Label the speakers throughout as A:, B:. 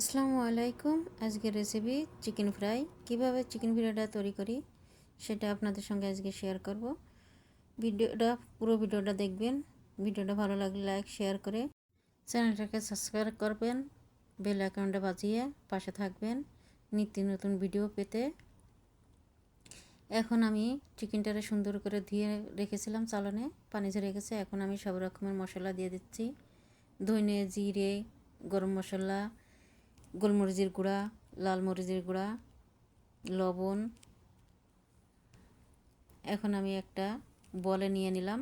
A: আসসালামু আলাইকুম। আজকের রেসিপি চিকেন ফ্রাই কীভাবে চিকেন ফ্রাইটা তৈরি করি, সেটা আপনাদের সঙ্গে আজকে শেয়ার করব। ভিডিওটা, পুরো ভিডিওটা দেখবেন। ভিডিওটা ভালো লাগলে লাইক শেয়ার করে চ্যানেলটাকে সাবস্ক্রাইব করবেন। বেল অ্যাকাউন্টে বাজিয়ে পাশে থাকবেন নিত্য নতুন ভিডিও পেতে। এখন আমি চিকেনটারে সুন্দর করে ধুয়ে রেখেছিলাম চালনে, পানি ঝরে গেছে। এখন আমি সব রকমের মশলা দিয়ে দিচ্ছি। ধনে, জিরে, গরম মশলা গোলমরিচের গুঁড়া, লাল মরিচের গুঁড়া, লবণ। এখন আমি একটা বলে নিয়ে নিলাম।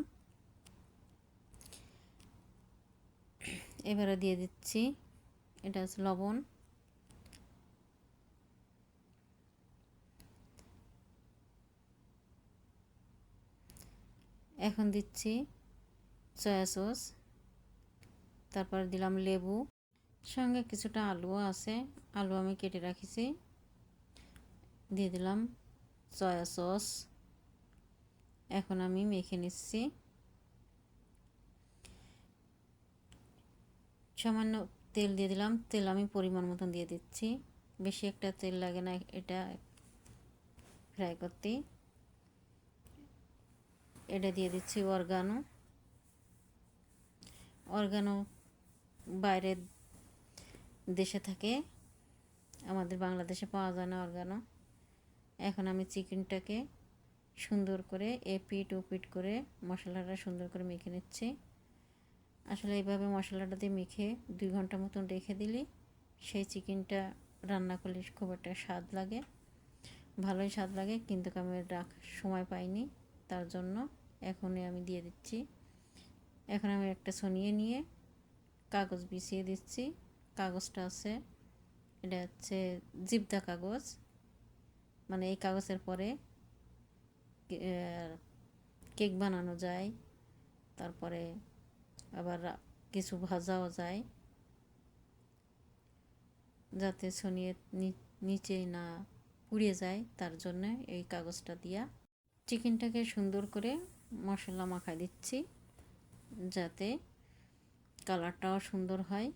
A: এবারে দিয়ে দিচ্ছি, এটা হচ্ছে লবণ। এখন দিচ্ছি সয়া সস, তারপর দিলাম লেবু। সঙ্গে কিছুটা আলুও আছে। আলু আমি কেটে রাখিছি। দিয়ে দিলাম সয়া সস এখন আমি মেখে নিচ্ছি। সামান্য তেল দিয়ে দিলাম। তেল আমি পরিমাণ মতন দিয়ে দিচ্ছি। বেশি একটা তেল লাগে না এটা ফ্রাই করতে। এটা দিয়ে দিচ্ছি অর্গানো। অর্গানো বাইরের দেশে থাকে। আমাদের বাংলাদেশে পাওয়া যায় না অর্গানো। এখন আমি চিকেনটাকে সুন্দর করে এ পিট ও পিট করে মশলাটা সুন্দর করে মেখে নিচ্ছি। আসলে এইভাবে মশলাটা দিয়ে মেখে দুই ঘণ্টা মতন রেখে দিলে সেই চিকেনটা রান্না করলে খুব একটা স্বাদ লাগে। ভালোই স্বাদ লাগে, কিন্তু আমি রাখ সময় পাইনি। তার জন্য এখনই আমি দিয়ে দিচ্ছি। এখন আমি একটা সনিয়ে নিয়ে কাগজ বিছিয়ে দিচ্ছি। কাগজটা আছে, এটা হচ্ছে জিবদা কাগজ। মানে এই কাগজের পরে কেক বানানো যায়, তারপরে আবার কিছু ভাজাও যায়। যাতে ছনিয়ে নিচে না পুড়ে যায়, তার জন্য এই কাগজটা দিয়া চিকেনটাকে সুন্দর করে মশলা মাখাই দিচ্ছি, যাতে কালারটাও সুন্দর হয়।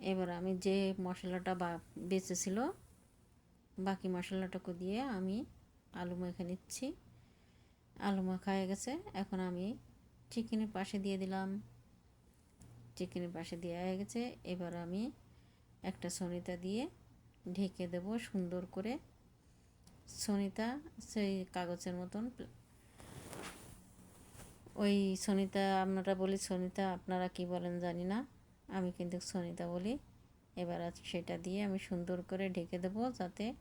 A: এবার আমি যে মশলাটা বা বেঁচেছিল, বাকি মশলাটাকে দিয়ে আমি আলু মেখে নিচ্ছি। আলু মাখা হয়ে গেছে, এখন আমি চিকেনের পাশে দিয়ে দিলাম। চিকেনের পাশে দেওয়া হয়ে গেছে, এবার আমি একটা সনিতা দিয়ে ঢেকে দেব সুন্দর করে। সনিতা, সেই কাগজের মতন। ওই সনিতা, আপনারা বলি সনিতা, আপনারা কি বলেন জানি না। আমি কিন্তু সনিতা বলি। এবার আজ সেটা দিয়ে আমি সুন্দর করে ঢেকে দেবো যাতে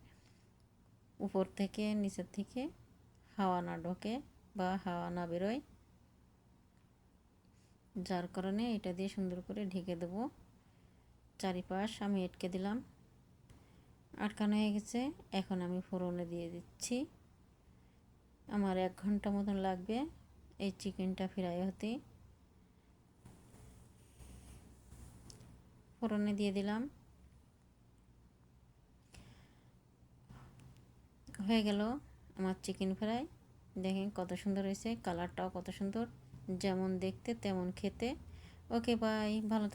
A: উপর থেকে নিচের থেকে হাওয়া না ঢোকে বা হাওয়া না বেরোয়। যার কারণে এটা দিয়ে সুন্দর করে ঢেকে দেবো। চারিপাশ আমি এটকে দিলাম। আটকানো হয়ে গেছে। এখন আমি ফোড়নে দিয়ে দিচ্ছি। আমার এক ঘণ্টা মতন লাগবে এই চিকেনটা ফ্রাই হতে। ফোড়নে দিয়ে দিলাম। হয়ে গেল আমার চিকেন ফ্রাই দেখেন কত সুন্দর হয়েছে কালারটাও কত সুন্দর। যেমন দেখতে তেমন খেতে। ওকে বাই ভালো